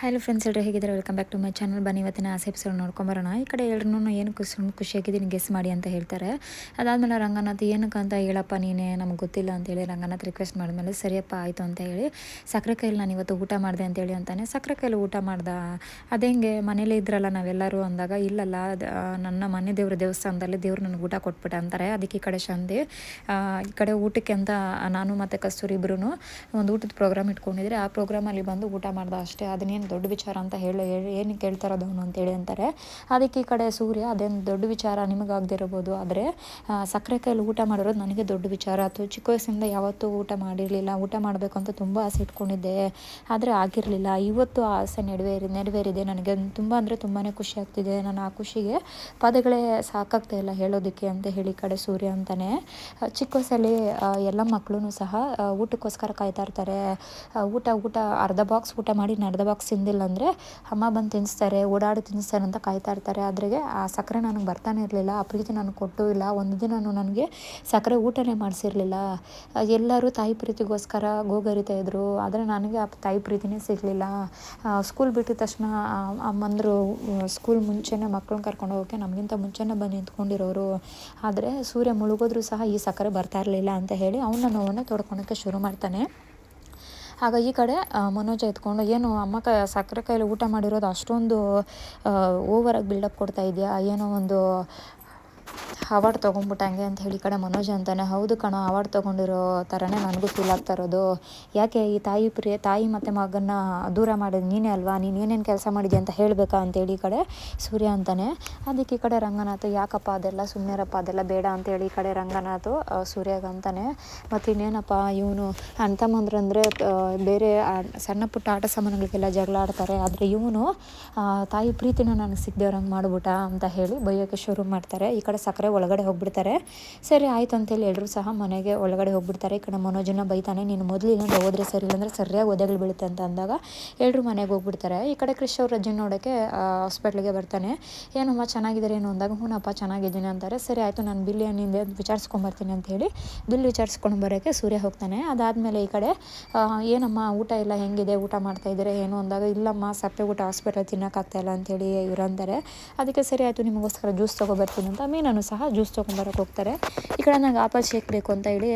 Hello friends ಎಲ್ಲರೂ ಹೇಗಿದ್ದಾರೆ? Welcome back to my channel ಬನ್ನಿ ಇವತ್ತಿನ ಆಸೆ ಎಪಿಸೋಡ್ ನೋಡ್ಕೊಂಬರೋಣ. ಈ ಕಡೆ ಎಲ್ಲರೂ ಏನು ಖುಷಿ ಖುಷಿಯಾಗಿದ್ದೀನಿ ಗೆಸ್ ಮಾಡಿ ಅಂತ ಹೇಳ್ತಾರೆ. ಅದಾದಮೇಲೆ ರಂಗನಾಥ್, ಏನಕ್ಕೆ ಅಂತ ಹೇಳಪ್ಪ ನೀನೇ, ನಮ್ಗೆ ಗೊತ್ತಿಲ್ಲ ಅಂತೇಳಿ ರಂಗನಾಥ್ ರಿಕ್ವೆಸ್ಟ್ ಮಾಡಿದ್ಮೇಲೆ, ಸರಿಯಪ್ಪ, ಆಯಿತು ಅಂತ ಹೇಳಿ, ಸಕ್ಕರೆ ಕೈಲಿ ನಾನು ಇವತ್ತು ಊಟ ಮಾಡಿದೆ ಅಂತೇಳಿ ಅಂತಾನೆ, ಸಕ್ಕರೆ ಕೈಲಿ ಊಟ ಮಾಡ್ದೆ? ಅದೇಂಗೆ ಮನೇಲೇ ಇದ್ರಲ್ಲ ನಾವೆಲ್ಲರೂ ಅಂದಾಗ, ಇಲ್ಲಲ್ಲ ನನ್ನ ಮನೆ ದೇವ್ರ ದೇವಸ್ಥಾನದಲ್ಲಿ ದೇವ್ರು ನನಗೆ ಊಟ ಕೊಟ್ಬಿಟ್ಟ ಅಂತಾರೆ. ಅದಕ್ಕೆ ಈ ಕಡೆ ಶಾಂತಿ ಈ ಕಡೆ ಊಟಕ್ಕೆ ಅಂತ ನಾನು ಮತ್ತು ಕಸ್ತೂರಿ ಇಬ್ಬರೂ ಒಂದು ಊಟದ ಪ್ರೋಗ್ರಾಮ್ ಇಟ್ಕೊಂಡಿದ್ರೆ, ಆ ಪ್ರೋಗ್ರಾಮಲ್ಲಿ ಬಂದು ಊಟ ಮಾಡ್ದೆ ಅಷ್ಟೇ. ಅದನ್ನೇನು ದೊಡ್ಡ ವಿಚಾರ ಅಂತ ಹೇಳಿ ಏನು ಕೇಳ್ತಾರೋದು ಅವನು ಅಂತೇಳಿ ಅಂತಾರೆ. ಅದಕ್ಕೆ ಈ ಕಡೆ ಸೂರ್ಯ, ಅದೇನು ದೊಡ್ಡ ವಿಚಾರ ನಿಮಗಾಗದಿರ್ಬೋದು ಆದರೆ ಸಕ್ಕರೆ ಕೈಯಲ್ಲಿ ಊಟ ಮಾಡಿರೋದು ನನಗೆ ದೊಡ್ಡ ವಿಚಾರ. ಆಯ್ತು ಚಿಕ್ಕ ವಯಸ್ಸಿಂದ ಯಾವತ್ತೂ ಊಟ ಮಾಡಿರಲಿಲ್ಲ, ಊಟ ಮಾಡಬೇಕು ಅಂತ ತುಂಬ ಆಸೆ ಇಟ್ಕೊಂಡಿದ್ದೆ. ಆದರೆ ಆಗಿರಲಿಲ್ಲ. ಇವತ್ತು ಆ ಆಸೆ ನೆರವೇರಿ, ನೆರವೇರಿದೆ. ನನಗೆ ತುಂಬ ಅಂದರೆ ತುಂಬಾ ಖುಷಿ ಆಗ್ತಿದೆ. ನಾನು ಆ ಖುಷಿಗೆ ಪದಗಳೇ ಸಾಕಾಗ್ತಾ ಇಲ್ಲ ಹೇಳೋದಕ್ಕೆ ಅಂತ ಹೇಳಿ ಈ ಕಡೆ ಸೂರ್ಯ ಅಂತಾನೆ. ಚಿಕ್ಕ ವಯಸ್ಸಲ್ಲಿ ಎಲ್ಲ ಮಕ್ಕಳು ಸಹ ಊಟಕ್ಕೋಸ್ಕರ ಕಾಯ್ತಾ ಇರ್ತಾರೆ. ಊಟ ಊಟ, ಅರ್ಧ ಬಾಕ್ಸ್ ಊಟ ಮಾಡಿ ಅರ್ಧ ಬಾಕ್ಸ್ ತಿಂದಿಲ್ಲ ಅಂದರೆ ಅಮ್ಮ ಬಂದು ತಿನ್ನಿಸ್ತಾರೆ ಓಡಾಡಿ ತಿನ್ನಿಸ್ತಾರೆ ಅಂತ ಕಾಯ್ತಾ ಇರ್ತಾರೆ. ಆದರೆ ಆ ಸಕ್ಕರೆ ನನಗೆ ಬರ್ತಾನೆ ಇರಲಿಲ್ಲ, ಆ ಪ್ರೀತಿ ನನಗೆ ಕೊಟ್ಟು ಇಲ್ಲ. ಒಂದು ದಿನವೂ ನನಗೆ ಸಕ್ಕರೆ ಊಟನೇ ಮಾಡಿಸಿರಲಿಲ್ಲ. ಎಲ್ಲರೂ ತಾಯಿ ಪ್ರೀತಿಗೋಸ್ಕರ ಗೋಗರಿತಾ ಇದ್ದರು ಆದರೆ ನನಗೆ ಆ ತಾಯಿ ಪ್ರೀತಿನೇ ಸಿಗಲಿಲ್ಲ. ಸ್ಕೂಲ್ ಬಿಟ್ಟಿದ ತಕ್ಷಣ ಅಮ್ಮಂದರು ಸ್ಕೂಲ್ ಮುಂಚೆನೇ ಮಕ್ಕಳನ್ನ ಕರ್ಕೊಂಡು ಹೋಗೋಕೆ ನಮಗಿಂತ ಮುಂಚೆನೇ ಬಂದು ನಿಂತ್ಕೊಂಡಿರೋರು. ಆದರೆ ಸೂರ್ಯ ಮುಳುಗೋದ್ರೂ ಸಹ ಈ ಸಕ್ಕರೆ ಬರ್ತಾ ಇರಲಿಲ್ಲ ಅಂತ ಹೇಳಿ ಅವನ ನೋವನ್ನು ತೊಡ್ಕೊಳಕ್ಕೆ ಶುರು ಮಾಡ್ತಾನೆ. ಆಗ ಈ ಕಡೆ ಮನೋಜ ಎತ್ಕೊಂಡು, ಏನು ಅಮ್ಮ ಕ, ಸಕ್ಕರೆ ಕೈಯಲ್ಲಿ ಊಟ ಮಾಡಿರೋದು ಅಷ್ಟೊಂದು ಓವರಾಗಿ ಬಿಲ್ಡಪ್ ಕೊಡ್ತಾ ಇದೆಯಾ? ಏನೋ ಒಂದು ಅವಾರ್ಡ್ ತೊಗೊಂಬಿಟ್ಟಂಗೆ ಅಂತ ಹೇಳಿ ಈ ಕಡೆ ಮನೋಜ್ ಅಂತಾನೆ. ಹೌದು ಕಣೋ ಅವಾರ್ಡ್ ತೊಗೊಂಡಿರೋ ಥರನೇ ನನಗೂ ಫೀಲ್ ಆಗ್ತಾ ಇರೋದು. ಯಾಕೆ ಈ ತಾಯಿ ಪ್ರಿಯ, ತಾಯಿ ಮತ್ತು ಮಗನ್ನ ದೂರ ಮಾಡೋದು ನೀನೇ ಅಲ್ವಾ? ನೀನು ಏನೇನು ಕೆಲಸ ಮಾಡಿದ್ಯಾ ಅಂತ ಹೇಳಬೇಕಾ ಅಂತೇಳಿ ಈ ಕಡೆ ಸೂರ್ಯ ಅಂತಾನೆ. ಅದಕ್ಕೆ ಈ ಕಡೆ ರಂಗನಾಥ, ಯಾಕಪ್ಪ ಅದೆಲ್ಲ ಸುಮ್ಮನೆರಪ್ಪ ಅದೆಲ್ಲ ಬೇಡ ಅಂತೇಳಿ ಈ ಕಡೆ ರಂಗನಾಥ ಸೂರ್ಯಗಂತಾನೆ ಮತ್ತು ಇನ್ನೇನಪ್ಪ ಇವನು ಅಣ್ಣ ತಮ್ಮಂದ್ರು ಅಂದರೆ ಬೇರೆ ಸಣ್ಣ ಪುಟ್ಟ ಆಟ ಸಾಮಾನುಗಳಿಗೆಲ್ಲ ಜಗಳ ಆಡ್ತಾರೆ. ಆದರೆ ಇವನು ತಾಯಿ ಪ್ರೀತಿನ ನನಗೆ ಸಿಗ್ದೇವ್ರಂಗೆ ಮಾಡ್ಬಿಟ್ಟ ಅಂತ ಹೇಳಿ ಬೈಯೋಕ್ಕೆ ಶುರು ಮಾಡ್ತಾರೆ. ಈ ಕಡೆ ಸಕ್ಕರೆ ಒಳಗಡೆ ಹೋಗ್ಬಿಡ್ತಾರೆ. ಸರಿ, ಆಯ್ತು ಅಂತೇಳಿ ಎಲ್ಲರೂ ಸಹ ಮನೆಗೆ ಒಳಗಡೆ ಹೋಗ್ಬಿಡ್ತಾರೆ. ಈ ಕಡೆ ಮನೋಜನ ಬೈತಾನೆ, ನೀನು ಮೊದಲು ಇಲ್ಲಾಂದ್ರೆ ಹೋದ್ರೆ ಸರಿ ಇಲ್ಲಾಂದ್ರೆ ಸರಿಯಾಗಿ ಒದೆಗಳು ಬೀಳುತ್ತೆ ಅಂತ ಅಂದಾಗ ಎಲ್ಲರೂ ಮನೆಗೆ ಹೋಗ್ಬಿಡ್ತಾರೆ. ಈ ಕಡೆ ಕ್ರಿಶ್ ಅವ್ರ ರಜೆ ನೋಡೋಕ್ಕೆ ಹಾಸ್ಪಿಟ್ಲಿಗೆ ಬರ್ತಾನೆ. ಏನಮ್ಮ ಚೆನ್ನಾಗಿದ್ದಾರೆ ಏನು ಅಂದಾಗ ಹ್ಞೂನಪ್ಪ ಚೆನ್ನಾಗಿದ್ದೀನಿ ಅಂತಾರೆ. ಸರಿ, ಆಯಿತು, ನಾನು ಬಿಲ್ ಏನಿದೆ ವಿಚಾರಿಸ್ಕೊಂಬರ್ತೀನಿ ಅಂತ ಹೇಳಿ ಬಿಲ್ ವಿಚಾರಿಸ್ಕೊಂಡು ಬರೋಕ್ಕೆ ಸೂರ್ಯ ಹೋಗ್ತಾನೆ. ಅದಾದಮೇಲೆ ಈ ಕಡೆ ಏನಮ್ಮ, ಊಟ ಎಲ್ಲ ಹೆಂಗಿದೆ? ಊಟ ಮಾಡ್ತಾ ಇದ್ದಾರೆ ಏನು? ಅಂದಾಗ, ಇಲ್ಲಮ್ಮ, ಸಪ್ಪೆ ಊಟ ಹಾಸ್ಪಿಟಲ್ ತಿನ್ನೋಕ್ಕಾಗ್ತಾಯಿಲ್ಲ ಅಂತೇಳಿ ಇವ್ರು ಅಂತಾರೆ. ಅದಕ್ಕೆ, ಸರಿ, ಆಯಿತು, ನಿಮಗೋಸ್ಕರ ಜ್ಯೂಸ್ ತೊಗೊಬರ್ತೀನಿ ಅಂತ ಸಹ ಜ್ಯೂಸ್ ತೊಗೊಂಬರಕ್ಕೆ ಹೋಗ್ತಾರೆ. ಈ ಕಡೆ ನಂಗೆ ಆಪಲ್ ಶೇಕ್ ಬೇಕು ಅಂತ ಹೇಳಿ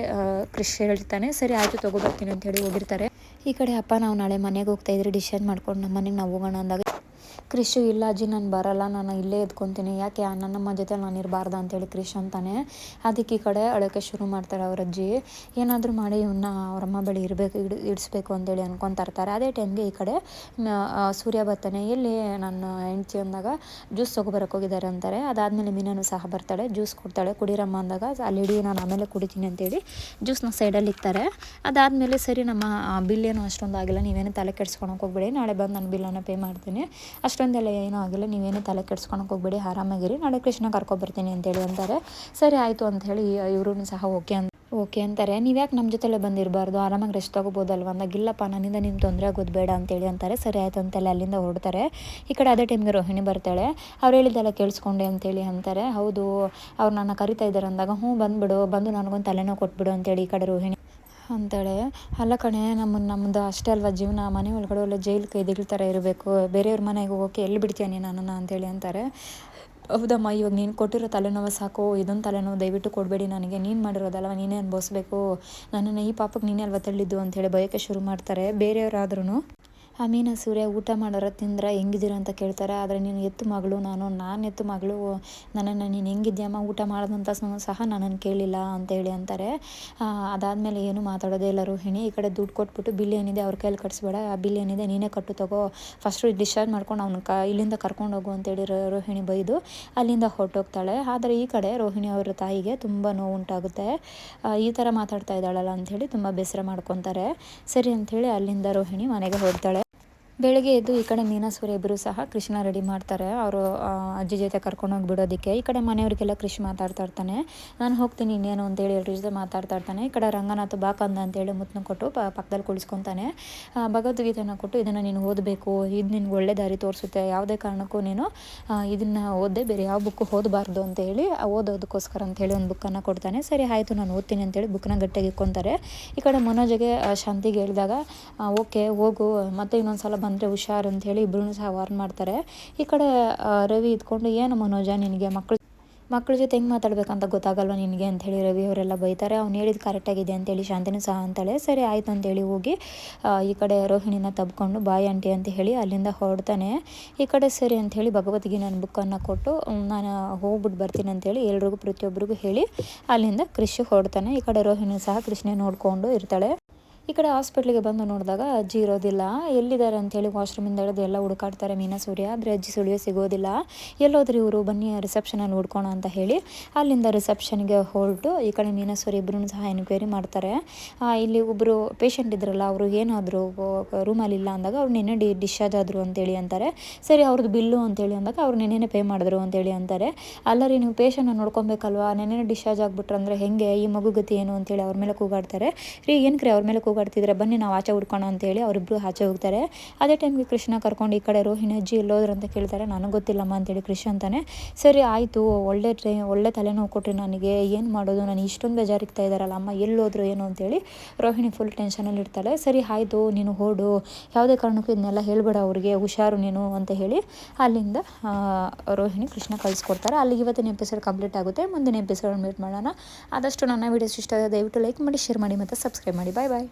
ಕ್ರಿಶ್ ಹೇಳ್ತಾನೆ ಸರಿ, ಆಯಿತು ತೊಗೊಬರ್ತೀನಿ ಅಂತ ಹೇಳಿ ಹೋಗಿರ್ತಾರೆ. ಈ ಕಡೆ ಅಪ್ಪ, ನಾವು ನಾಳೆ ಮನೆಗೆ ಹೋಗ್ತಾ ಇದ್ರೆ ಡಿಸೈಡ್ ಮಾಡ್ಕೊಂಡು ನಮ್ಮ ಮನೆಗೆ ನಾವು ಹೋಗೋಣ ಅಂದಾಗ ಕ್ರಿಶ್ ಇಲ್ಲ, ಅಜ್ಜಿ ನಾನು ಬರಲ್ಲ, ನಾನು ಇಲ್ಲೇ ಎದ್ಕೊತೀನಿ ಯಾಕೆ ನನ್ನಮ್ಮ ಜೊತೆ ನಾನು ಇರಬಾರ್ದ ಅಂತೇಳಿ ಕ್ರಿಶ್ ಅಂತಾನೆ ಅದಕ್ಕೆ ಈ ಕಡೆ ಅಳೋಕ್ಕೆ ಶುರು ಮಾಡ್ತಾರೆ ಅವ್ರ ಅಜ್ಜಿ. ಏನಾದರೂ ಮಾಡಿ ಇವನ್ನ ಅವರಮ್ಮ ಬಳಿ ಇರಬೇಕು, ಇಡ್, ಇಡಿಸ್ಬೇಕು ಅಂತೇಳಿ ಅನ್ಕೊತಾ ಇರ್ತಾರೆ. ಅದೇ ಟೈಮ್ಗೆ ಈ ಕಡೆ ಸೂರ್ಯ ಬರ್ತಾನೆ. ಎಲ್ಲಿ ನನ್ನ ಹೆಂಡ್ತಿ ಅಂದಾಗ ಜ್ಯೂಸ್ ತೊಗೊಬರಕ್ಕೆ ಹೋಗಿದ್ದಾರೆ ಅಂತಾರೆ. ಅದಾದಮೇಲೆ ಮೀನನು ಸಹ ಬರ್ತಾಳೆ, ಜ್ಯೂಸ್ ಕೊಡ್ತಾಳೆ. ಕುಡಿರಮ್ಮ ಅಂದಾಗ, ಅಲ್ಲಿ ಇಡೀ, ನಾನು ಆಮೇಲೆ ಕುಡಿತೀನಿ ಅಂತೇಳಿ ಜ್ಯೂಸ್ನ ಸೈಡಲ್ಲಿ ಇಕ್ತಾರೆ. ಅದಾದಮೇಲೆ ಸರಿ ನಮ್ಮ ಬಿಲ್ ಏನೂ ಅಷ್ಟೊಂದು ಆಗಿಲ್ಲ, ನೀವೇನು ತಲೆ ಕೆಡ್ಸ್ಕೊಳಕ್ಕೆ ಹೋಗ್ಬೇಡಿ, ನಾಳೆ ಬಂದು ನಾನು ಬಿಲ್ಲನ್ನು ಪೇ ಮಾಡ್ತೀನಿ. ಅಷ್ಟೊಂದೆಲ್ಲ ಏನೂ ಆಗಿಲ್ಲ. ನೀವೇನು ತಲೆ ಕೆಡ್ಸ್ಕೊಳಕ್ಕೆ ಹೋಗ್ಬೇಡಿ. ಆರಾಮಾಗಿರಿ. ನಾಳೆ ಕೃಷ್ಣ ಕರ್ಕೊಬರ್ತೀನಿ ಅಂತೇಳಿ ಅಂತಾರೆ. ಸರಿ ಆಯಿತು ಅಂಥೇಳಿ ಇವರು ಸಹ ಓಕೆ ಅಂತ ಓಕೆ ಅಂತಾರೆ. ನೀವು ಯಾಕೆ ನಮ್ಮ ಜೊತೆಲೇ ಬಂದಿರಬಾರ್ದು? ಆರಾಮಾಗಿ ರೆಸ್ಟ್ ತೊಗೋಬೋದಲ್ವ? ಅಂದಾಗ ಇಲ್ಲಪ್ಪ ನನ್ನಿಂದ ನಿಮ್ಮ ತೊಂದರೆ ಆಗೋದು ಬೇಡ ಅಂತೇಳಿ ಅಂತಾರೆ. ಸರಿ ಆಯ್ತು ಅಂತೆಲ್ಲ ಅಲ್ಲಿಂದ ಹೊರಡ್ತಾರೆ. ಈ ಕಡೆ ಅದೇ ಟೈಮ್ಗೆ ರೋಹಿಣಿ ಬರ್ತಾಳೆ. ಅವ್ರು ಹೇಳಿದ್ದೆಲ್ಲ ಕೇಳಿಸ್ಕೊಂಡೆ ಅಂತೇಳಿ ಅಂತಾರೆ. ಹೌದು, ಅವ್ರು ನನ್ನ ಕರಿತಾ ಇದ್ದಾರೆ ಅಂದಾಗ, ಹ್ಞೂ ಬಂದುಬಿಡು, ಬಂದು ನನಗೊಂದು ತಲೆನೋವು ಕೊಟ್ಬಿಡು ಅಂತೇಳಿ ಈ ಕಡೆ ರೋಹಿಣಿ ಅಂತಾಳೆ, ಅಲ್ಲ ಕಣೆ, ನಮ್ಮ ನಮ್ಮದು ಅಷ್ಟೇ ಅಲ್ವಾ ಜೀವನ, ಮನೆ ಒಳಗಡೆ ಒಳ್ಳೆ ಜೈಲು ಕೈದಿಗಳ ಥರ ಇರಬೇಕು, ಬೇರೆಯವ್ರ ಮನೆಗೆ ಹೋಗೋಕೆ ಎಲ್ಲಿ ಬಿಡ್ತೀಯ ನೀನು ನನ್ನನ್ನು? ಅಂತೇಳಿ ಅಂತಾರೆ. ಹೌದಮ್ಮ, ಇವಾಗ ನೀನು ಕೊಟ್ಟಿರೋ ತಲೆನೋವು ಸಾಕು, ಇದೊಂದು ತಲೆನೋವು, ದಯವಿಟ್ಟು ಕೊಡಬೇಡಿ ನನಗೆ, ನೀನು ಮಾಡಿರೋದಲ್ವ, ನೀನೇ ಅನುಭವಿಸ್ಬೇಕು, ನನ್ನನ್ನು ಈ ಪಾಪಕ್ಕೆ ನೀನೇ ಅಲ್ವಾ ತಳ್ಳಿದ್ದು? ಅಂತೇಳಿ ಬಯಕೆ ಶುರು ಮಾಡ್ತಾರೆ. ಬೇರೆಯವರಾದ್ರೂ ಆ ಮೀನ ಸೂರ್ಯ ಊಟ ಮಾಡೋರ ತಿಂದ್ರೆ ಹೆಂಗಿದ್ದೀರ ಅಂತ ಕೇಳ್ತಾರೆ. ಆದರೆ ನೀನು ಎತ್ತು ಮಗಳು, ನಾನು ನಾನು ಎತ್ತು ಮಗಳು, ನನ್ನನ್ನು ನೀನು ಹೆಂಗಿದ್ಯಮ್ಮ ಊಟ ಮಾಡೋದಂತ ಸಹ ನನ್ನನ್ನು ಕೇಳಿಲ್ಲ ಅಂತೇಳಿ ಅಂತಾರೆ. ಅದಾದಮೇಲೆ ಏನು ಮಾತಾಡೋದೇ ಇಲ್ಲ ರೋಹಿಣಿ. ಈ ಕಡೆ ದುಡ್ಡು ಕೊಟ್ಬಿಟ್ಟು ಬಿಲ್ ಏನಿದೆ ಅವ್ರ ಕೈಯಲ್ಲಿ ಕಟ್ಸ್ಬೇಡ. ಆ ಬಿಲ್ ಏನಿದೆ ನೀನೇ ಕಟ್ಟು, ತಗೋ. ಫಸ್ಟು ಡಿಸ್ಚಾರ್ಜ್ ಮಾಡ್ಕೊಂಡು ಅವ್ನ ಕ, ಇಲ್ಲಿಂದ ಕರ್ಕೊಂಡು ಹೋಗು ಅಂತೇಳಿ ರೋಹಿಣಿ ಬೈದು ಅಲ್ಲಿಂದ ಹೊರಟೋಗ್ತಾಳೆ. ಆದರೆ ಈ ಕಡೆ ರೋಹಿಣಿ ಅವರ ತಾಯಿಗೆ ತುಂಬ ನೋವು ಉಂಟಾಗುತ್ತೆ ಈ ಥರ ಮಾತಾಡ್ತಾ ಇದ್ದಾಳಲ್ಲ ಅಂಥೇಳಿ ತುಂಬ ಬೇಸರ ಮಾಡ್ಕೊತಾರೆ. ಸರಿ ಅಂಥೇಳಿ ಅಲ್ಲಿಂದ ರೋಹಿಣಿ ಮನೆಗೆ ಹೊರಡ್ತಾಳೆ ಬೆಳಗ್ಗೆ ಎದ್ದು ಈ ಕಡೆ ಮೀನಾಸೂರಿ ಇಬ್ಬರು ಸಹ ಕೃಷ್ಣ ರೆಡಿ ಮಾಡ್ತಾರೆ. ಅವರು ಅಜ್ಜಿ ಜೊತೆ ಕರ್ಕೊಂಡೋಗಿ ಬಿಡೋದಕ್ಕೆ ಈ ಕಡೆ ಮನೆಯವರಿಗೆಲ್ಲ ಕೃಷಿ ಮಾತಾಡ್ತಾ ಇರ್ತಾನೆ. ನಾನು ಹೋಗ್ತೀನಿ, ಇನ್ನೇನು ಅಂತೇಳಿ ಎಲ್ಲರ ಜೊತೆ ಮಾತಾಡ್ತಾ ಇರ್ತಾನೆ. ಈ ಕಡೆ ರಂಗನಾಥ್ ಬಾಕಂದ ಅಂತೇಳಿ ಮುತ್ತನ್ನ ಕೊಟ್ಟು ಪ, ಪಕ್ಕದಲ್ಲಿ ಕುಳಿಸ್ಕೊತಾನೆ. ಭಗವದ್ಗೀತೆನ ಕೊಟ್ಟು ಇದನ್ನು ನೀನು ಓದಬೇಕು. ಇದು ನಿನ್ಗೆ ಒಳ್ಳೆ ದಾರಿ ತೋರಿಸುತ್ತೆ. ಯಾವುದೇ ಕಾರಣಕ್ಕೂ ನೀನು ಇದನ್ನು ಓದದೆ ಬೇರೆ ಯಾವ ಬುಕ್ಕು ಓದಬಾರ್ದು ಅಂತೇಳಿ ಓದೋದಕ್ಕೋಸ್ಕರ ಅಂತೇಳಿ ಒಂದು ಬುಕ್ಕನ್ನು ಕೊಡ್ತಾನೆ. ಸರಿ, ಆಯಿತು, ನಾನು ಓದ್ತೀನಿ ಅಂತೇಳಿ ಬುಕ್ನ ಗಟ್ಟಿಗೆ ಇಕ್ಕೊತಾರೆ. ಈ ಕಡೆ ಮನೋಜಗೆ ಶಾಂತಿಗೆ ಹೇಳಿದಾಗ ಓಕೆ, ಹೋಗು. ಮತ್ತೆ ಇನ್ನೊಂದು ಸಲ ಬಂದು ಅಂದರೆ ಹುಷಾರು ಅಂತೇಳಿ ಇಬ್ಬರೂ ಸಹ ವಾರ್ನ್ ಮಾಡ್ತಾರೆ. ಈ ಕಡೆ ರವಿ ಇದ್ಕೊಂಡು, ಏನು ಮನೋಜ, ನಿನಗೆ ಮಕ್ಕಳು ಮಕ್ಕಳ ಜೊತೆ ಹೆಂಗೆ ಮಾತಾಡ್ಬೇಕಂತ ಗೊತ್ತಾಗಲ್ವ ನಿನಗೆ? ಅಂಥೇಳಿ ರವಿ ಅವರೆಲ್ಲ ಬೈತಾರೆ. ಅವ್ನು ಹೇಳಿದ್ದು ಕರೆಕ್ಟಾಗಿದೆ ಅಂತೇಳಿ ಶಾಂತಿನೂ ಸಹ ಅಂತಾಳೆ. ಸರಿ, ಆಯಿತು ಅಂತೇಳಿ ಹೋಗಿ ಈ ಕಡೆ ರೋಹಿಣಿನ ತಬ್ಕೊಂಡು, ಬಾಯಿ ಆಂಟಿ, ಅಂತ ಹೇಳಿ ಅಲ್ಲಿಂದ ಹೊರಡ್ತಾನೆ. ಈ ಕಡೆ ಸರಿ ಅಂಥೇಳಿ ಭಗವದ್ಗೀತೆ ಬುಕ್ಕನ್ನು ಕೊಟ್ಟು ನಾನು ಹೋಗ್ಬಿಟ್ಟು ಬರ್ತೀನಿ ಅಂತೇಳಿ ಎಲ್ರಿಗೂ ಪ್ರತಿಯೊಬ್ಬರಿಗೂ ಹೇಳಿ ಅಲ್ಲಿಂದ ಕೃಷಿ ಹೊರಡ್ತಾನೆ. ಈ ಕಡೆ ರೋಹಿಣಿ ಸಹ ಕೃಷ್ಣ ನೋಡಿಕೊಂಡು ಇರ್ತಾಳೆ. ಈ ಕಡೆ ಹಾಸ್ಪಿಟ್ಲಿಗೆ ಬಂದು ನೋಡಿದಾಗ ಅಜ್ಜಿ ಇರೋದಿಲ್ಲ ಎಲ್ಲಿದ್ದಾರೆ ಅಂತೇಳಿ ವಾಶ್ರೂಮಿಂದ ಹಿಡಿದು ಎಲ್ಲ ಹುಡುಕಾಡ್ತಾರೆ ಮೀನಾ ಸೂರ್ಯ ಆದರೆ ಅಜ್ಜಿ ಸುಳಿಯೋ ಸಿಗೋದಿಲ್ಲ. ಎಲ್ಲೋದ್ರಿ ಇವರು ಬನ್ನಿ ರಿಸೆಪ್ಷನಲ್ಲಿ ಹುಡ್ಕೋಣ ಅಂತ ಹೇಳಿ ಅಲ್ಲಿಂದ ರಿಸೆಪ್ಷನ್ಗೆ ಹೊರಟು ಈ ಕಡೆ ಮೀನಾ ಸೂರ್ಯ ಇಬ್ಬರೂ ಸಹ ಎನ್ಕ್ವೈರಿ ಮಾಡ್ತಾರೆ. ಇಲ್ಲಿ ಒಬ್ಬರು ಪೇಷಂಟ್ ಇದ್ರಲ್ಲ, ಅವರು ಏನಾದರೂ ರೂಮಲ್ಲಿ ಇಲ್ಲ ಅಂದಾಗ ಅವ್ರು ನೆನೆ ಡಿ, ಡಿಸ್ಚಾರ್ಜ್ ಆದರು ಅಂತೇಳಿ ಅಂತಾರೆ. ಸರಿ ಅವ್ರದ್ದು ಬಿಲ್ಲು ಅಂತೇಳಿ ಅಂದಾಗ ಅವ್ರು ನೆನ್ನೆನೇ ಪೇ ಮಾಡಿದ್ರು ಅಂತೇಳಿ ಅಂತಾರೆ. ಅಲ್ಲ ರೀ ನೀವು ಪೇಷಂಟ್ನ ನೋಡ್ಕೊಬೇಕಲ್ವಾ? ನೆನ್ನೆ ಡಿಸ್ಚಾರ್ಜ್ ಆಗ್ಬಿಟ್ರೆ ಅಂದರೆ ಹೆಂಗೆ? ಈ ಮಗು ಗತಿ ಏನು ಅಂತೇಳಿ ಅವ್ರ ಮೇಲೆ ಕೂಗಾಡ್ತಾರೆ. ರೀ ಏನಕ್ಕೆ ಅವ್ರ ಮೇಲೆ ಕೂಗಾಡ್ತಿದ್ರೆ ಬನ್ನಿ ನಾವು ಆಚೆ ಹುಡ್ಕೋಣ ಅಂತೇಳಿ ಅವರಿಬ್ಬರು ಆಚೆ ಹೋಗ್ತಾರೆ. ಅದೇ ಟೈಮ್ಗೆ ಕೃಷ್ಣ ಕರ್ಕೊಂಡು ಈ ಕಡೆ ರೋಹಿಣಿ ಅಜ್ಜಿ ಎಲ್ಲೋದ್ರು ಅಂತ ಕೇಳ್ತಾರೆ. ನನಗೆ ಗೊತ್ತಿಲ್ಲಮ್ಮ ಅಂತೇಳಿ ಕೃಷ್ಣ ಅಂತಾನೆ. ಸರಿ ಆಯಿತು, ಒಳ್ಳೆ ಟ್ರೈ ಒಳ್ಳೆ ತಲೆನೋವು ಕೊಟ್ಟರೆ ನನಗೆ. ಏನು ಮಾಡೋದು? ನಾನು ಇಷ್ಟೊಂದು ಬೇಜಾರಿಗ್ತಾ ಇದ್ದಾರಲ್ಲ ಅಮ್ಮ, ಎಲ್ಲೋದ್ರು ಏನು ಅಂತೇಳಿ ರೋಹಿಣಿ ಫುಲ್ ಟೆನ್ಷನಲ್ಲಿ ಇರ್ತಾಳೆ. ಸರಿ ಆಯಿತು, ನೀನು ಹೋಡು. ಯಾವುದೇ ಕಾರಣಕ್ಕೂ ಇದನ್ನೆಲ್ಲ ಹೇಳ್ಬೇಡ ಅವ್ರಿಗೆ. ಹುಷಾರು ನೀನು ಅಂತ ಹೇಳಿ ಅಲ್ಲಿಂದ ರೋಹಿಣಿ ಕೃಷ್ಣ ಕಳಿಸ್ಕೊಡ್ತಾರೆ. ಅಲ್ಲಿಗೆ ಇವತ್ತಿನ ಎಪಿಸೋಡ್ ಕಂಪ್ಲೀಟ್ ಆಗುತ್ತೆ. ಮುಂದಿನ ಎಪಿಸೋಡ್ ಮೀಟ್ ಮಾಡೋಣ. ಆದಷ್ಟು ನನ್ನ ವೀಡಿಯೋಸ್ ಇಷ್ಟ ದಯವಿಟ್ಟು ಲೈಕ್ ಮಾಡಿ ಶೇರ್ ಮಾಡಿ ಮತ್ತು ಸಬ್ಸ್ಕ್ರೈಬ್ ಮಾಡಿ. ಬಾಯ್ ಬಾಯ್